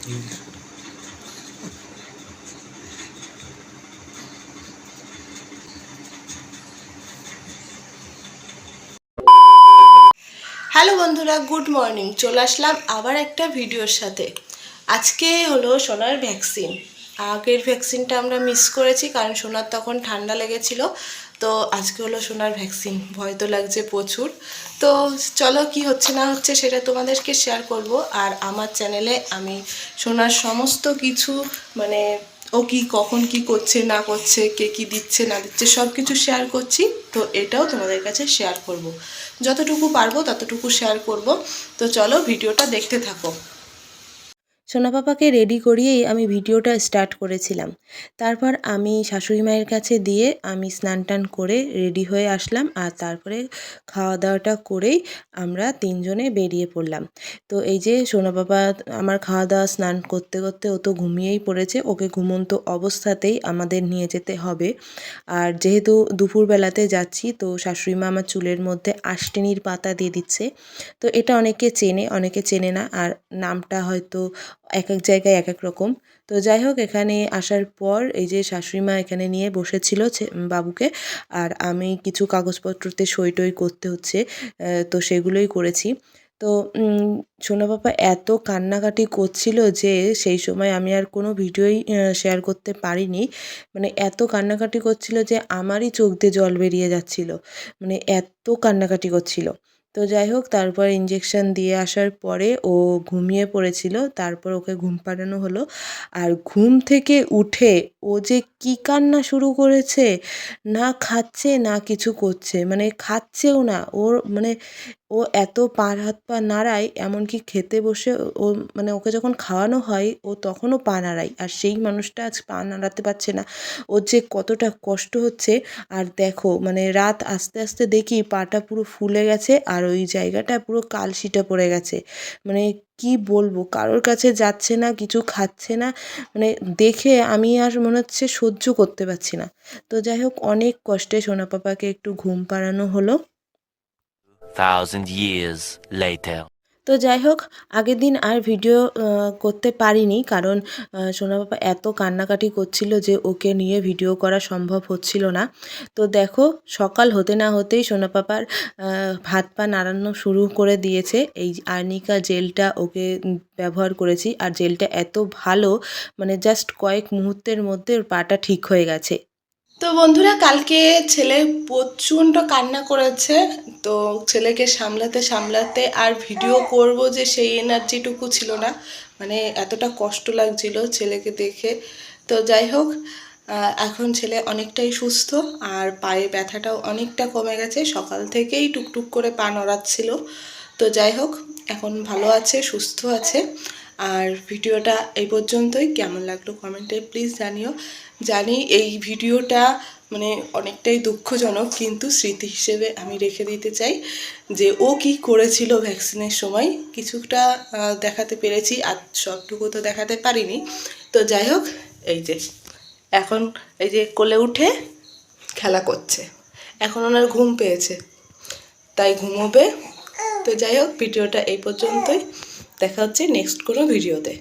Hello বন্ধুরা, good morning. চলে আসলাম আবার একটা ভিডিওর সাথে। আজকে হলো সোনার ভ্যাকসিন। আগের ভ্যাকসিনটা আমরা মিস করেছি, কারণ সোনার তখন ঠান্ডা লেগেছিল। তো আজকে হলো সোনার ভ্যাকসিন ভয় তো লাগছে প্রচুর। তো চলো কি হচ্ছে না হচ্ছে সেটা তোমাদেরকে শেয়ার করব। আর আমার চ্যানেলে আমি সোনার সমস্ত কিছু মানে ও কি, কখন কি করছে, না করছে, কে কি দিচ্ছে, না দিচ্ছে সব কিছু শেয়ার করছি। তো এটাও তোমাদের কাছে শেয়ার করব। যতটুকু পারব ততটুকু শেয়ার করব। তো চলো ভিডিওটা দেখতে থাকো। সোনা পাপাকে রেডি করিয়েই আমি ভিডিওটা স্টার্ট করেছিলাম। তারপর আমি শাশুড়ি মায়ের কাছে দিয়ে আমি স্নান টান করে রেডি হয়ে আসলাম আর তারপরে খাওয়া দাওয়াটা করেই আমরা তিনজনে বেরিয়ে পড়লাম। তো এই যে সোনা আমার খাওয়া দাওয়া স্নান করতে করতে ও তো ঘুমিয়েই পড়েছে, ওকে ঘুমন্ত অবস্থাতেই আমাদের নিয়ে যেতে হবে। আর যেহেতু দুপুরবেলাতে যাচ্ছি, তো শাশুড়ি মা আমার চুলের মধ্যে আষ্টেনির পাতা দিয়ে দিচ্ছে। তো এটা অনেকে চেনে অনেকে চেনে না। আর নামটা হয়তো এক এক জায়গায় এক এক রকম। তো যাই হোক, এখানে আসার পর এই যে শাশুড়ি মা এখানে নিয়ে বসেছিল বাবুকে। আর আমি কিছু কাগজপত্রতে সই টই করতে হচ্ছে তো সেগুলোই করেছি। তো সোনা পাপা এত কান্নাকাটি করছিল যে সেই সময় আমি আর কোনো ভিডিওই শেয়ার করতে পারিনি। মানে এত কান্নাকাটি করছিল যে আমারই চোখ দিয়ে জল বেরিয়ে যাচ্ছিল। মানে এত কান্নাকাটি করছিল। তো যাই হোক, তারপর ইঞ্জেকশন দিয়ে আসার পরে ও ঘুমিয়ে পড়েছিল। তারপর ওকে ঘুম পাড়ানো হলো। আর ঘুম থেকে উঠে ও যে কী কান্না শুরু করেছে, না খাচ্ছে, না কিছু করছে মানে খাচ্ছেও না। ওর মানে ও এত পার হাত পা নাড়ায়, এমনকি খেতে বসে ও মানে ওকে যখন খাওয়ানো হয়, ও তখনও পা নাড়ায়। আর সেই মানুষটা আজ পা নাড়াতে পারছে না। ওর যে কতটা কষ্ট হচ্ছে, আর দেখো মানে রাত আস্তে আস্তে দেখি পাটা পুরো ফুলে গেছে, আর ওই জায়গাটা পুরো কালশিটে পড়ে গেছে। মানে কি বলব, কারোর কাছে যাচ্ছে না, কিছু খাচ্ছে না মানে দেখে আমি আর মনে হচ্ছে সহ্য করতে পারছি না। তো যাই হোক, অনেক কষ্টে সোনা পাপাকে একটু ঘুম পাড়ানো হলো। Thousand years later. তো যাই হোক, আগের দিন আর ভিডিও করতে পারিনি কারণ সোনা বাবা এত কান্নাকাটি করছিল যে ওকে নিয়ে ভিডিও করা সম্ভব হচ্ছিল না। তো দেখো, সকাল হতে না হতেই সোনা পাপার হাত পা নাড়ানো শুরু করে দিয়েছে। এই আর্নিকা জেলটা ওকে ব্যবহার করেছি আর জেলটা এত ভালো মানে জাস্ট কয়েক মুহূর্তের মধ্যে ওর পাটা ঠিক হয়ে গেছে। তো বন্ধুরা, কালকে ছেলে প্রচণ্ড কান্না করেছে। তো ছেলেকে সামলাতে সামলাতে আর ভিডিও করব যে সেই এনার্জিটুকু ছিল না। মানে এতটা কষ্ট লাগছিল ছেলেকে দেখে। তো যাই হোক এখন ছেলে অনেকটাই সুস্থ আর পায়ে ব্যথাটাও অনেকটা কমে গেছে। সকাল থেকেই টুকটুক করে পা নড়াচ্ছিল। তো যাই হোক, এখন ভালো আছে, সুস্থ আছে। আর ভিডিওটা এই পর্যন্তই। কেমন লাগল কমেন্টে প্লিজ জানিও। জানি এই ভিডিওটা মানে অনেকটাই দুঃখজনক, কিন্তু স্মৃতি হিসেবে আমি রেখে দিতে চাই যে ও কি করেছিল ভ্যাকসিনের সময়। কিছুটা দেখাতে পেরেছি, আর সবটুকু তো দেখাতে পারিনি। তো যাই হোক, এই যে, এখন এই যে কোলে উঠে খেলা করছে। এখন ওনার ঘুম পেয়েছে, তাই ঘুমোবে। তো যাই হোক, ভিডিওটা এই পর্যন্তই। দেখা হচ্ছে নেক্সট কোনো ভিডিওতে।